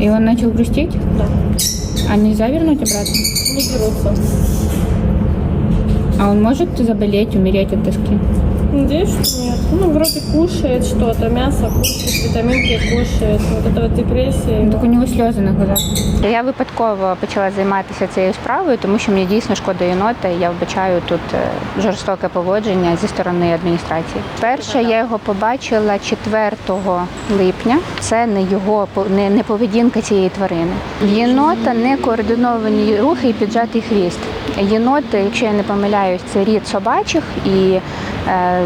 И он начал грустить? Да. А нельзя вернуть обратно? Не берутся. А он может заболеть, умереть от тоски? Надеюсь, что нет. Ну, вроде кушает что-то, мясо кушает, витаминки кушает. Вот это вот депрессия. Так у нього сльози на глазах. Я випадково почала займатися цією справою, тому що мені дійсно шкода єнота. і Я вбачаю тут е, жорстоке поводження зі сторони адміністрації. Перше я його побачила 4 липня. Це не його не, не поведінка цієї тварини. Єнота не координовані рухи і піджатий хвіст. Єноти, якщо я не помиляюсь, це рід собачих і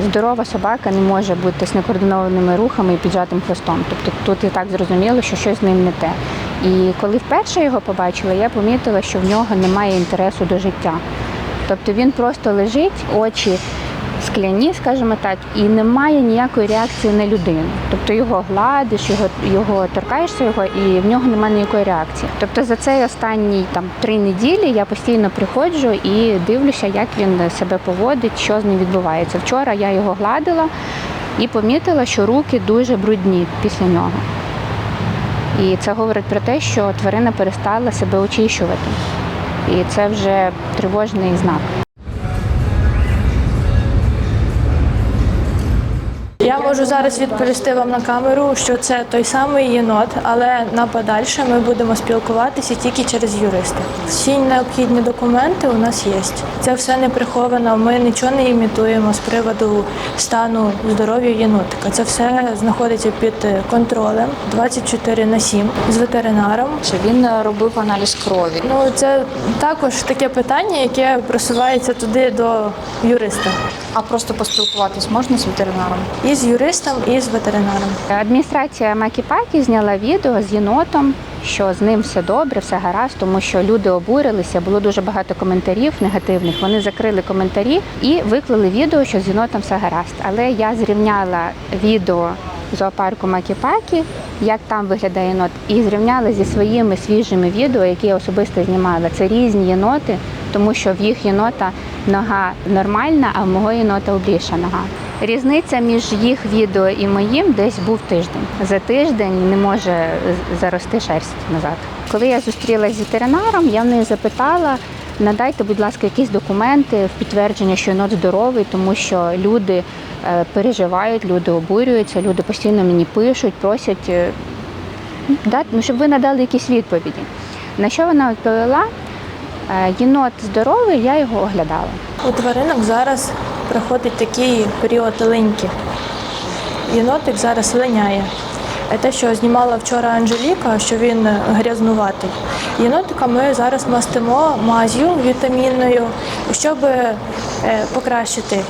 здорова собака не може бути з некоординованими рухами і піджатим хвостом. Тобто тут і так зрозуміло, що щось з ним не те. І коли вперше його побачила, я помітила, що в нього немає інтересу до життя. Тобто він просто лежить, очі скляні, скажімо так, і немає ніякої реакції на людину. Тобто його гладиш, його, його торкаєшся його, і в нього немає ніякої реакції. Тобто за цей останні там три неділі я постійно приходжу і дивлюся, як він себе поводить, що з ним відбувається. Вчора я його гладила і помітила, що руки дуже брудні після нього. І це говорить про те, що тварина перестала себе очищувати. І це вже тривожний знак. Я можу зараз відповісти вам на камеру, що це той самий єнот, але на подальше ми будемо спілкуватися тільки через юриста. Всі необхідні документи у нас є. Це все не приховано. Ми нічого не імітуємо з приводу стану здоров'я єнотика. Це все знаходиться під контролем 24 на 7 з ветеринаром. Чи він робив аналіз крові? Ну це також таке питання, яке просувається туди до юриста. А просто поспілкуватись можна з ветеринаром? І з юристом, і з ветеринаром. Адміністрація Макіпакі зняла відео з єнотом, що з ним все добре, все гаразд, тому що люди обурилися. Було дуже багато коментарів негативних. Вони закрили коментарі і виклали відео, що з єнотом все гаразд. Але я зрівняла відео зоопарку Макіпакі, як там виглядає єнот, і зрівняла зі своїми свіжими відео, які я особисто знімала. Це різні єноти, тому що в їх єнота нога нормальна, а в мого єнота обріша нога. Різниця між їх відео і моїм десь був тиждень. За тиждень не може зарости шерсть назад. Коли я зустрілася з ветеринаром, я в неї запитала. Надайте, будь ласка, якісь документи в підтвердження, що єнот здоровий, тому що люди е, переживають, люди обурюються, люди постійно мені пишуть, просять е, дати, ну, щоб ви надали якісь відповіді. На що вона відповіла? Е, Єнот здоровий, я його оглядала. У тваринок зараз проходить такий період линьки. Єнотик зараз линяє. Е, Те, що знімала вчора Анжеліка, що він грязнуватий. Єнотика ми зараз мастимо мазю вітамінною, щоб е, покращити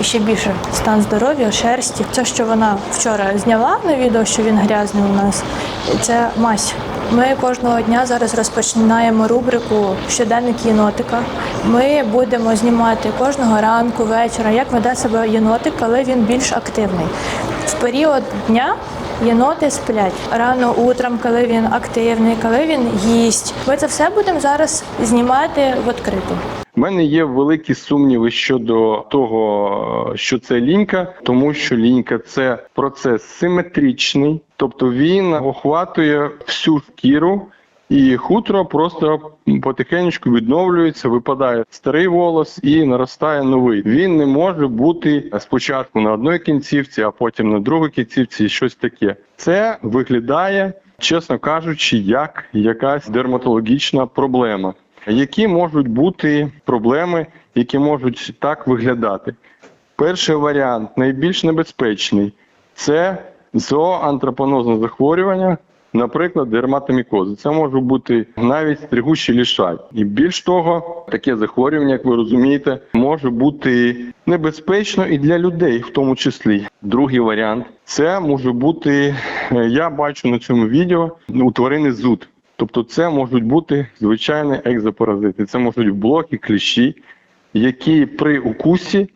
ще більше стан здоров'я, шерсті. Це, що вона вчора зняла на відео, що він грязний у нас, це мазь. Ми кожного дня зараз розпочинаємо рубрику Щоденник єнотика. Ми будемо знімати кожного ранку, вечора, як веде себе єнотик, коли він більш активний. В період дня єноти сплять рано утром, коли він активний, коли він їсть. Ми це все будемо зараз знімати в відкриту. У мене є великі сумніви щодо того, що це лінька, тому що лінька це процес симетричний, тобто він охватує всю шкіру. І хутро просто потихеньку відновлюється, випадає старий волос і наростає новий. Він не може бути спочатку на одній кінцівці, а потім на другій кінцівці, і щось таке. Це виглядає, чесно кажучи, як якась дерматологічна проблема. Які можуть бути проблеми, які можуть так виглядати? Перший варіант, найбільш небезпечний, це зооантропонозне захворювання, наприклад, дерматомікози. Це може бути навіть стригущий лішай. І більш того, таке захворювання, як ви розумієте, може бути небезпечно і для людей, в тому числі. Другий варіант це може бути, е, я бачу на цьому відео у тварини зуд. Тобто це можуть бути звичайні екзопаразити. Це можуть блоки, кліщі, які при укусі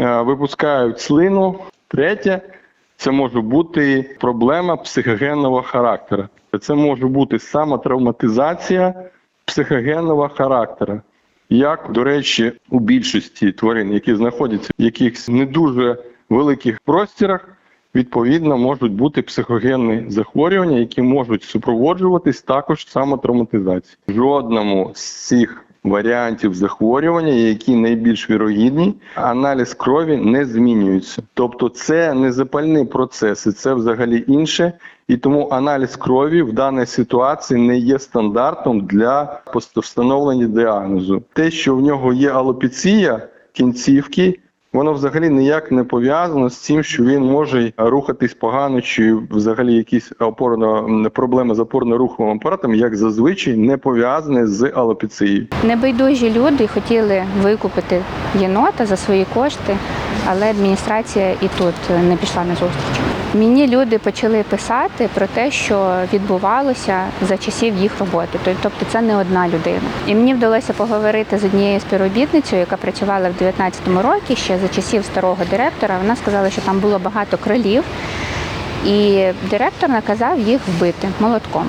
е, випускають слину. Третє це може бути проблема психогенного характеру. Це може бути самотравматизація психогенного характеру. Як, до речі, у більшості тварин, які знаходяться в якихось не дуже великих простірах, відповідно можуть бути психогенні захворювання, які можуть супроводжуватись також самотравматизацією. В Жодному з цих варіантів захворювання, які найбільш вірогідні, аналіз крові не змінюється. Тобто це не запальні процеси, це взагалі інше. І тому аналіз крові в даній ситуації не є стандартом для встановлення діагнозу. Те, що в нього є алопеція кінцівки, воно взагалі ніяк не пов'язано з тим, що він може рухатись погано, чи взагалі якісь опорно проблеми з опорно-руховим апаратом, як зазвичай не пов'язані з алопецією. Небайдужі люди хотіли викупити єнота за свої кошти, але адміністрація і тут не пішла на зустріч. Мені люди почали писати про те, що відбувалося за часів їх роботи. Тобто це не одна людина. І мені вдалося поговорити з однією співробітницею, яка працювала в 19-му році ще за часів старого директора. Вона сказала, що там було багато кролів, і директор наказав їх вбити молотком.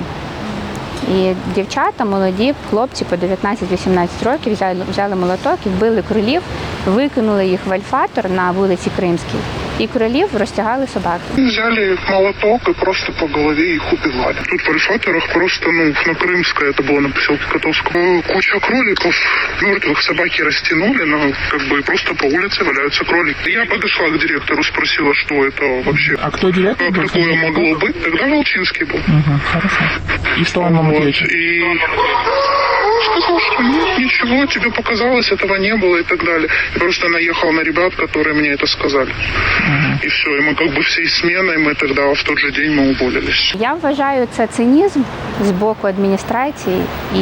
І дівчата, молоді, хлопці по 19-18 років взяли, взяли молоток і вбили кролів, викинули їх в альфатор на вулиці Кримській І кролів розтягали собаки. Взяли молоток и просто по голове их убивали. Тут в Альфаторах просто, ну, на Крымской, это было на поселке Котовском, э, куча кроликов, мертвых собаки растянули, но как бы просто по улице валяются кролики. Я подошла к директору, спросила, что это вообще. А кто директор? Как был? такое могло быть? Тогда Волчинский был. Мгм, хорошо. И что он вам Вот. ответил? И сказал, что нет, ничего, тебе показалось, этого не было и так далее. Я просто наехал на ребят, которые мне это сказали. И все, и мы как бы всей сменой, мы тогда в тот же день мы уволились. Я вважаю це цинізм з боку адміністрації, і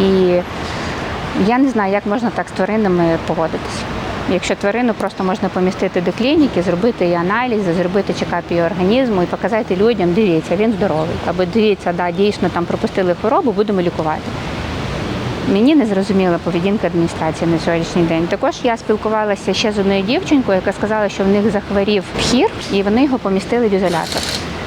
я не знаю, як можна так з тваринами поводитися. Якщо тварину просто можна помістити до клініки, зробити її аналізи, зробити чекап її організму і показати людям, дивіться, він здоровий. Або дивіться, да, дійсно там пропустили хворобу, будемо лікувати. Мені не зрозуміла поведінка адміністрації на сьогоднішній день. Також я спілкувалася ще з одною дівчинкою, яка сказала, що в них захворів хір, і вони його помістили в ізолятор.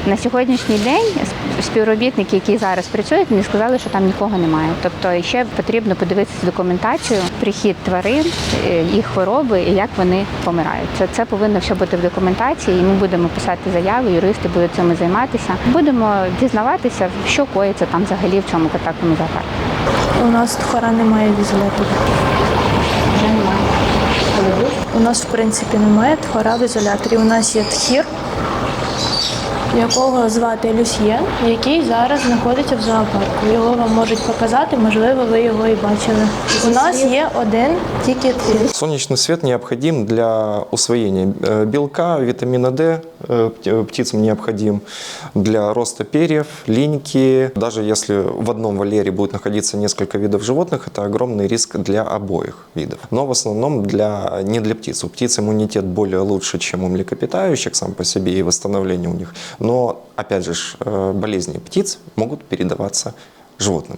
На сьогоднішній день сп- співробітники, які зараз працюють, мені сказали, що там нікого немає. Тобто ще потрібно подивитися документацію, прихід тварин, е, їх хвороби і як вони помирають. Це, це повинно все бути в документації, і ми будемо писати заяви, юристи будуть цим займатися. Будемо дізнаватися, що коїться там взагалі в цьому контактному зоопарку. У нас тхора немає в ізоляторі. Вже. У нас, в принципі, немає тхора в ізоляторі. У нас є тхір, якого звати Люсьєн, який зараз знаходиться в зоопарку. Його вам можуть показати, можливо, ви його і бачили. У нас є один тільки тхір. Солнечный свет необходим для усвоения э, белка, витамина D, э, пт- э, птицам необходим для роста перьев, линьки. Даже если в одном вольере будет находиться несколько видов животных, это огромный риск для обоих видов. Но в основном для, не для птиц. У птиц иммунитет более лучше, чем у млекопитающих сам по себе и восстановление у них. Но, опять же, э, болезни птиц могут передаваться животным.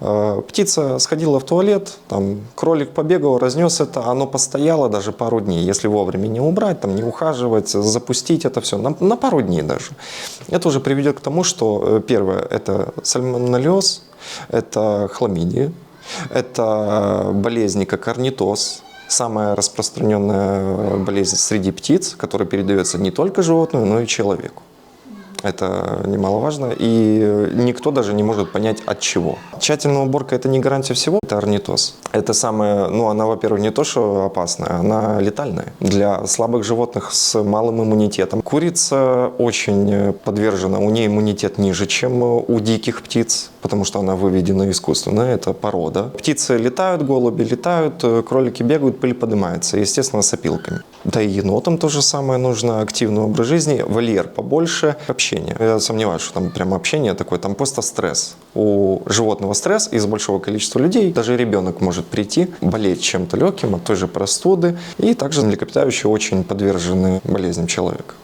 Э, Птица сходила в туалет, там кролик побегал, разнес это, оно постояло даже пару дней. Если вовремя не убрать, там, не ухаживать, запустить это все, на, на пару дней даже. Это уже приведет к тому, что э, первое – это сальмонеллез, это хламидии, это болезни, как орнитоз, самая распространенная болезнь среди птиц, которая передается не только животному, но и человеку. Это немаловажно, и никто даже не может понять от чего. Тщательная уборка – это не гарантия всего, это орнитоз. Это самое, ну она, во-первых, не то, что опасная, она летальная для слабых животных с малым иммунитетом. Курица очень подвержена, у нее иммунитет ниже, чем у диких птиц, потому что она выведена искусственно, это порода. Птицы летают, голуби летают, кролики бегают, пыль поднимается, естественно, с опилками. Да и енотам то же самое нужно, активный образ жизни, вольер побольше, общение. Я сомневаюсь, что там прям общение такое, там просто стресс. У животного стресс из большого количества людей, даже ребенок может прийти, болеть чем-то легким от той же простуды, и также млекопитающие очень подвержены болезням человека.